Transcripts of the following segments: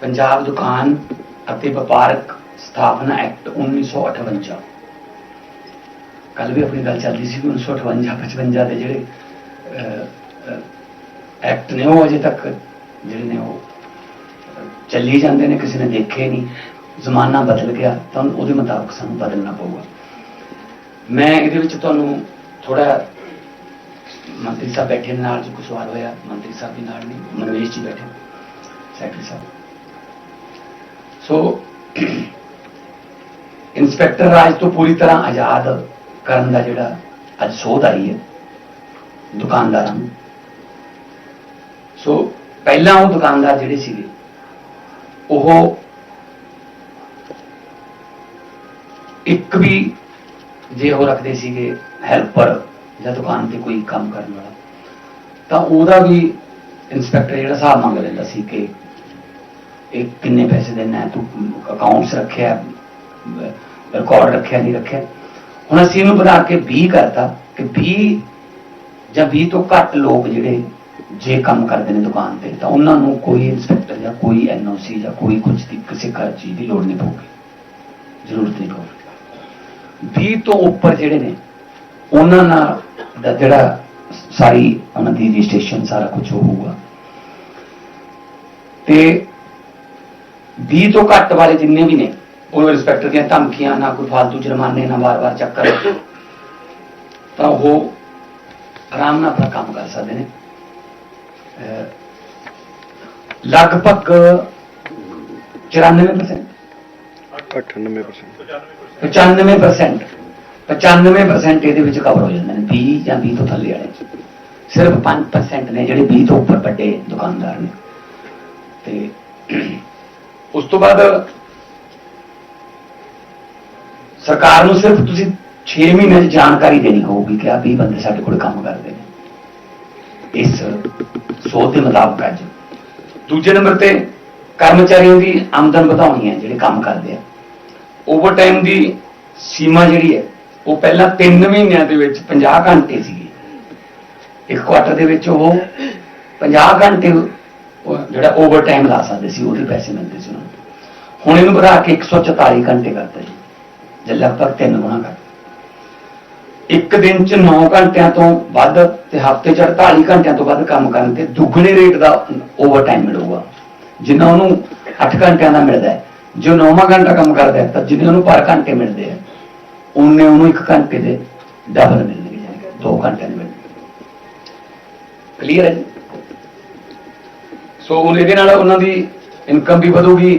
ਪੰਜਾਬ ਦੁਕਾਨ ਅਤੇ ਵਪਾਰਕ ਸਥਾਪਨਾ ਐਕਟ 1958 ਕੱਲ ਵੀ ਆਪਣੀ ਗੱਲ ਚੱਲਦੀ ਸੀ ਕਿ 1958 55 ਦੇ ਜਿਹੜੇ ਐਕਟ ਨੇ ਉਹ ਅਜੇ ਤੱਕ ਜਿਹੜੇ ਨੇ ਉਹ ਚੱਲੀ ਜਾਂਦੇ ਨੇ, ਕਿਸੇ ਨੇ ਦੇਖੇ ਨਹੀਂ, ਜ਼ਮਾਨਾ ਬਦਲ ਗਿਆ, ਤਾਂ ਉਹਦੇ ਮੁਤਾਬਕ ਸਾਨੂੰ ਬਦਲਣਾ ਪਊਗਾ। ਮੈਂ ਇਹਦੇ ਵਿੱਚ ਤੁਹਾਨੂੰ ਥੋੜਾ ਮੰਤਰੀ ਸਾਹਿਬ ਬੈਠੇ ਨੇ ਨਾਲ, ਜੀ ਕੋਈ ਸਵਾਲ ਹੋਇਆ, ਮੰਤਰੀ ਸਾਹਿਬ ਵੀ ਨਾਲ ਨਹੀਂ ਮਨਵੇਸ਼ ਜੀ ਬੈਠੇ ਸੈਕਟਰੀ ਸਾਹਿਬ। ਸੋ ਇੰਸਪੈਕਟਰ ਰਾਜ ਤੋਂ ਪੂਰੀ ਤਰ੍ਹਾਂ ਆਜ਼ਾਦ ਕਰਨ ਦਾ ਜਿਹੜਾ ਅੱਜ ਸੋਧ ਆਈ ਹੈ ਦੁਕਾਨਦਾਰਾਂ ਨੂੰ ਸੋ ਪਹਿਲਾਂ ਉਹ ਦੁਕਾਨਦਾਰ ਜਿਹੜੇ ਸੀਗੇ ਉਹ ਇੱਕ ਵੀ ਜੇ ਉਹ ਰੱਖਦੇ ਸੀਗੇ ਹੈਲਪਰ ਜਾਂ ਦੁਕਾਨ ਤੇ ਕੋਈ ਕੰਮ ਕਰਨ ਵਾਲਾ ਤਾਂ ਉਹਦਾ ਵੀ ਇਨਸਪੈਕਟਰ ਜਿਹੜਾ ਹਿਸਾਬ ਮੰਗ ਲੈਂਦਾ ਸੀ ਕਿ ਇਹ ਕਿੰਨੇ ਪੈਸੇ ਦੇਣਾ ਹੈ? ਤੂੰ ਅਕਾਊਂਟਸ ਰੱਖਿਆ ਰਿਕਾਰਡ ਰੱਖਿਆ, ਨਹੀਂ ਰੱਖਿਆ? ਹੁਣ ਅਸੀਂ ਇਹਨੂੰ ਬਣਾ ਕੇ 20 ਕਰਤਾ, ਕਿ 20 ਜਾਂ 20 ਤੋਂ ਘੱਟ ਲੋਕ ਜਿਹੜੇ ਜੇ ਕੰਮ ਕਰਦੇ ਨੇ ਦੁਕਾਨ ਤੇ, ਤਾਂ ਉਹਨਾਂ ਨੂੰ ਕੋਈ ਇਨਸਪੈਕਟਰ ਜਾਂ ਕੋਈ ਐਨਓਸੀ ਜਾਂ ਕੋਈ ਕੁਝ ਦੀ ਕਿਸੇ ਕਰ ਚੀਜ਼ ਦੀ ਲੋੜ ਨਹੀਂ ਪਊਗੀ। ਜ਼ਰੂਰਤ ਨਹੀਂ ਪਊਗੀ। 20 ਤੋਂ ਉੱਪਰ ਜਿਹੜੇ ਨੇ, ਉਹਨਾਂ ਨਾਲ ਦਾ ਜਿਹੜਾ ਸਾਰੀ ਉਹਨਾਂ ਦੀ ਰਜਿਸਟ੍ਰੇਸ਼ਨ ਸਾਰਾ ਕੁਝ ਹੋਊਗਾ। ਤੇ 20 ਤੋਂ ਘੱਟ ਵਾਲੇ ਜਿੰਨੇ ਵੀ ਨੇ ਉਹ ਇੰਸਪੈਕਟਰ ਦੀਆਂ ਧਮਕੀਆਂ, ਨਾ ਕੋਈ ਫालतू ਜੁਰਮਾਨੇ, ਨਾ ਵਾਰ-ਵਾਰ ਚੱਕਰ। ਤਾਂ ਉਹ ਆਰਾਮ ਨਾਲ ਆਪਣਾ ਕੰਮ ਕਰ ਸਕਦੇ ਨੇ। ਲਗਭਗ 94% 98% 95% 95% ਇਹਦੇ ਵਿੱਚ ਕਵਰ ਹੋ ਜਾਂਦੇ ਨੇ 20 ਜਾਂ 20 ਤੋਂ ਥੱਲੇ ਵਾਲੇ। ਸਿਰਫ 5% ਨੇ ਜਿਹੜੇ 20 ਤੋਂ ਉੱਪਰ ਵੱਡੇ ਦੁਕਾਨਦਾਰ ਨੇ। ਤੇ ਉਸ ਤੋਂ ਬਾਅਦ ਸਰਕਾਰ ਨੂੰ ਸਿਰਫ ਤੁਸੀਂ 6 ਮਹੀਨੇ ਦੀ ਜਾਣਕਾਰੀ ਦੇਣੀ ਹੋਊਗੀ ਕਿ ਆ 20 ਬੰਦੇ ਸਾਡੇ ਕੋਲ ਕੰਮ ਕਰਦੇ ਨੇ। ਇਸ ਸੋਧ ਦੇ ਮੁਤਾਬਕ ਅੱਜ ਦੂਜੇ ਨੰਬਰ ਤੇ ਕਰਮਚਾਰੀਆਂ ਦੀ ਆਮਦਨ ਵਧਾਉਣੀ ਹੈ, ਜਿਹੜੇ ਕੰਮ ਕਰਦੇ ਆ। ਓਵਰਟਾਈਮ ਦੀ ਸੀਮਾ ਜਿਹੜੀ ਹੈ, ਉਹ ਪਹਿਲਾਂ 3 ਮਹੀਨਿਆਂ ਦੇ ਵਿੱਚ 50 ਘੰਟੇ ਸੀਗੀ। ਇੱਕ ਕੁਆਟਰ ਦੇ ਵਿੱਚ ਉਹ 50 ਘੰਟੇ ਉਹ ਜਿਹੜਾ ਓਵਰਟਾਈਮ ਲਾ ਸਕਦੇ ਸੀ, ਉਹਦੇ ਪੈਸੇ ਮਿਲਦੇ ਸੀ ਉਹਨਾਂ ਨੂੰ। ਹੁਣ ਇਹਨੂੰ ਵਧਾ ਕੇ 144 ਘੰਟੇ ਕਰਤਾ ਜੀ, ਜੇ ਲਗਭਗ ਤਿੰਨ ਗੁਣਾ ਕਰ। ਇੱਕ ਦਿਨ ਚ 9 ਘੰਟਿਆਂ ਤੋਂ ਵੱਧ ਤੇ ਹਫ਼ਤੇ ਚ 48 ਘੰਟਿਆਂ ਤੋਂ ਵੱਧ ਕੰਮ ਕਰਨ ਤੇ ਦੁੱਗਣੇ ਰੇਟ ਦਾ ਓਵਰਟਾਈਮ ਮਿਲੂਗਾ। ਜਿੰਨਾ ਉਹਨੂੰ 8 ਘੰਟਿਆਂ ਦਾ ਮਿਲਦਾ ਹੈ। ਜੋ 9ਵਾਂ ਘੰਟਾ ਕੰਮ ਕਰਦਾ ਹੈ, ਤਾਂ ਜਿੰਨੇ ਉਹਨੂੰ ਪਰ ਘੰਟੇ ਮਿਲਦੇ ਆ ਉਹਨੇ ਉਹਨੂੰ 1 ਘੰਟੇ ਦੇ ਡਬਲ ਮਿਲਣਗੇ ਜਾਨੀ 2 ਘੰਟਿਆਂ ਦੇ ਮਿਲਣਗੇ ਕਲੀਅਰ ਹੈ ਜੀ? ਸੋ ਹੁਣ ਇਹਦੇ ਨਾਲ ਉਹਨਾਂ ਦੀ ਇਨਕਮ ਵੀ ਵਧੂਗੀ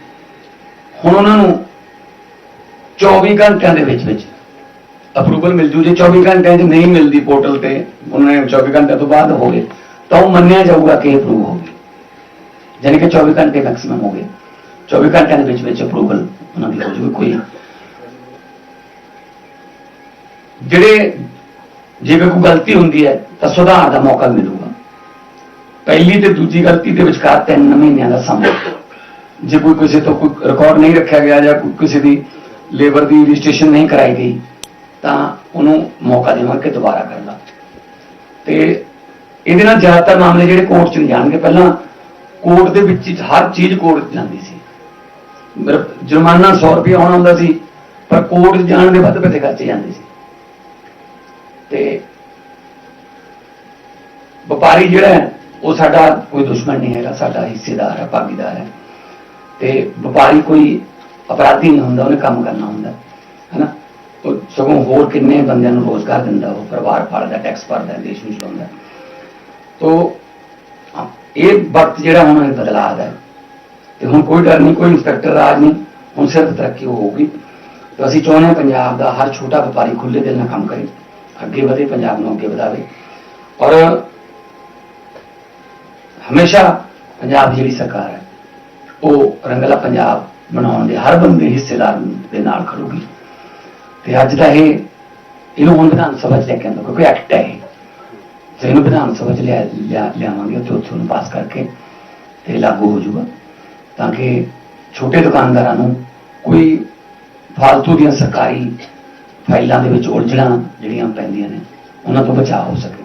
ਹੁਣ ਉਹਨਾਂ ਨੂੰ 24 ਘੰਟਿਆਂ ਦੇ ਵਿੱਚ ਵਿੱਚ ਅਪਰੂਵਲ ਮਿਲ ਜੂ। ਜੇ 24 ਘੰਟਿਆਂ 'ਚ ਨਹੀਂ ਮਿਲਦੀ ਪੋਰਟਲ ਤੇ, ਉਹਨਾਂ ਨੇ 24 ਘੰਟਿਆਂ ਤੋਂ ਬਾਅਦ ਹੋਵੇ ਤਾਂ ਉਹ ਮੰਨਿਆ ਜਾਊਗਾ ਕਿ ਅਪਰੂਵ ਹੋ ਗਈ ਯਾਨੀ ਕਿ 24 ਘੰਟੇ ਮੈਕਸਿਮਮ ਹੋ ਗਏ। 24 ਘੰਟਿਆਂ ਦੇ ਵਿੱਚ ਵਿੱਚ ਅਪਰੂਵਲ ਉਹਨਾਂ ਦੀ ਹੋ ਜੂਗੀ, ਕੋਈ ਜਿਹੜੇ ਜੇਕਰ ਕੋਈ ਗਲਤੀ ਹੁੰਦੀ ਹੈ, ਤਾਂ ਸੁਧਾਰ ਦਾ ਮੌਕਾ ਮਿਲੂਗਾ। ਪਹਿਲੀ ਤੇ ਦੂਜੀ ਗਲਤੀ ਦੇ ਵਿਚਕਾਰ 3 ਮਹੀਨਿਆਂ ਦਾ ਸਮਾਂ। ਜੇ ਕੋਈ ਕਿਸੇ ਤੋਂ ਕੋਈ ਰਿਕਾਰਡ ਨਹੀਂ ਰੱਖਿਆ ਗਿਆ ਜਾਂ ਕੋਈ ਕਿਸੇ ਦੀ ਲੇਬਰ ਦੀ ਰਜਿਸਟ੍ਰੇਸ਼ਨ ਨਹੀਂ ਕਰਾਈ ਗਈ, ਤਾਂ ਉਹਨੂੰ ਮੌਕਾ ਦੇਵਾਂਗੇ ਦੁਬਾਰਾ ਕਰਨ ਲਾ ਤੇ ਇਹਦੇ ਨਾਲ ਜ਼ਿਆਦਾਤਰ ਮਾਮਲੇ ਜਿਹੜੇ ਕੋਰਟ ਚ ਨਹੀਂ ਜਾਣਗੇ। ਪਹਿਲਾਂ ਕੋਰਟ ਦੇ ਵਿੱਚ ਹਰ ਚੀਜ਼ ਕੋਰਟ ਜਾਂਦੀ ਸੀ। ਜੁਰਮਾਨਾ 100 ਰੁਪਏ ਆਉਣਾ ਹੁੰਦਾ ਸੀ, ਪਰ ਕੋਰਟ ਜਾਣ ਦੇ ਵੱਧ ਪੈਸੇ ਖਰਚੇ ਜਾਂਦੇ ਸੀ। ਤੇ ਵਪਾਰੀ ਜਿਹੜਾ ਹੈ, ਉਹ ਸਾਡਾ ਕੋਈ ਦੁਸ਼ਮਣ ਨਹੀਂ ਹੈਗਾ, ਸਾਡਾ ਹਿੱਸੇਦਾਰ ਹੈ, ਭਾਗੀਦਾਰ ਹੈ। ਤੇ ਵਪਾਰੀ ਕੋਈ ਅਪਰਾਧੀ ਨਹੀਂ ਹੁੰਦਾ, ਉਹਨੇ ਕੰਮ ਕਰਨਾ ਹੁੰਦਾ, ਹੈਨਾ? ਉਹ ਸਗੋਂ ਹੋਰ ਕਿੰਨੇ ਬੰਦਿਆਂ ਨੂੰ ਰੋਜ਼ਗਾਰ ਦਿੰਦਾ ਉਹ, ਪਰਿਵਾਰ ਪਾਲਦਾ ਟੈਕਸ ਭਰਦਾ, ਦੇਸ਼ ਨੂੰ ਚਲਾਉਂਦਾ। ਤੋ ਇਹ ਵਕਤ ਜਿਹੜਾ ਹੁਣ ਇਹ ਬਦਲਾਅ ਦਾ ਹੈ ਤੇ ਹੁਣ ਕੋਈ ਡਰ ਨਹੀਂ, ਕੋਈ ਇੰਸਪੈਕਟਰ ਰਾਜ ਨਹੀਂ, ਹੁਣ ਸਿਰਫ ਤਰੱਕੀ ਹੋਊਗੀ। ਤੇ ਅਸੀਂ ਚਾਹੁੰਦੇ ਹਾਂ ਪੰਜਾਬ ਦਾ ਹਰ ਛੋਟਾ ਵਪਾਰੀ ਖੁੱਲੇ ਦਿਲ ਨਾਲ ਕੰਮ ਕਰੇ, ਅੱਗੇ ਵਧੇ, ਪੰਜਾਬ ਨੂੰ ਅੱਗੇ ਵਧਾਵੇ। ਔਰ ਹਮੇਸ਼ਾ ਪੰਜਾਬ ਦੀ ਜਿਹੜੀ ਸਰਕਾਰ ਹੈ ਉਹ ਰੰਗਲਾ ਪੰਜਾਬ ਬਣਾਉਣ ਦੇ ਹਰ ਬੰਦੇ ਹਿੱਸੇਦਾਰ ਦੇ ਨਾਲ ਖੜੂਗੀ। ਤੇ ਅੱਜ ਦਾ ਇਹ, ਇਹਨੂੰ ਹੁਣ ਵਿਧਾਨ ਸਭਾ ਚ ਲੈ ਕੇ ਆਉਂਦਾ, ਕਿਉਂਕਿ ਐਕਟ ਹੈ ਇਹ। ਤੇ ਇਹਨੂੰ ਵਿਧਾਨ ਸਭਾ ਚ ਲਿਆ, ਲਿਆ- ਲਿਆਵਾਂਗੇ ਤੇ ਉੱਥੇ ਉਹਨੂੰ ਪਾਸ ਕਰਕੇ ਤੇ ਲਾਗੂ ਹੋ ਜਾਊਗਾ। ਤਾਂ ਕਿ ਛੋਟੇ ਦੁਕਾਨਦਾਰਾਂ ਨੂੰ ਕੋਈ ਫਾਲਤੂ ਦੀਆਂ ਸਰਕਾਰੀ ਫਾਈਲਾਂ ਦੇ ਵਿੱਚ ਉਲਝਣਾ ਜਿਹੜੀਆਂ ਪੈਂਦੀਆਂ ਨੇ, ਉਹਨਾਂ ਤੋਂ ਬਚਾਅ ਹੋ ਸਕੇ।